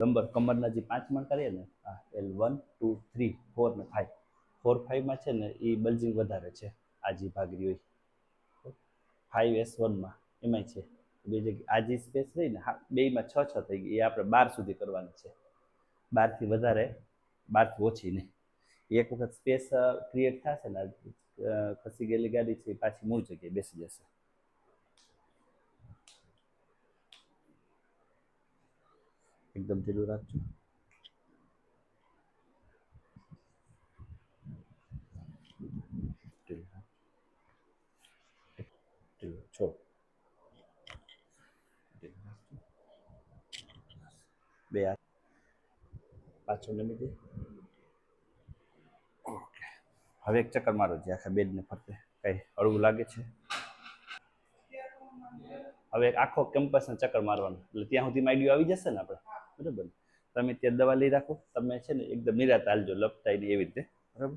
Number કમરના જે પાંચ માળ કરીએ ને, આ L one two three four ને ફાઈવ ફોર ફાઈવમાં છે ને, એ બલ્જિંગ વધારે છે, આ જે ભાગરી હોય. ફાઈવ એસ વનમાં એમાંય છે. બે જગ્યાએ આ જે સ્પેસ રહી ને બેમાં છ છ થઈ ગઈ, એ આપણે બાર સુધી કરવાની છે. બારથી વધારે, બારથી ઓછી નહીં. એક વખત સ્પેસ ક્રિએટ થશે ને ખસી ગયેલી ગાડી છે પાછી મૂળ જગ્યાએ બેસી જશે. એકદમ ઢીલું રાખજો રાખજો. બે પાછો પાછું દે હવે એક ચક્કર મારો જે આખા બેડને ફરતે કઈ હળવું લાગે છે હવે આખો કેમ્પસને ચક્કર મારવાનો એટલે ત્યાં સુધી આઈડિયો આવી જશે ને આપણે? બરાબર? તમે ત્યાં દવા લઈ રાખો. તમે છે ને એકદમ નિરાત હાલજો લપટાઈ નહીં એવી રીતે. બરાબર?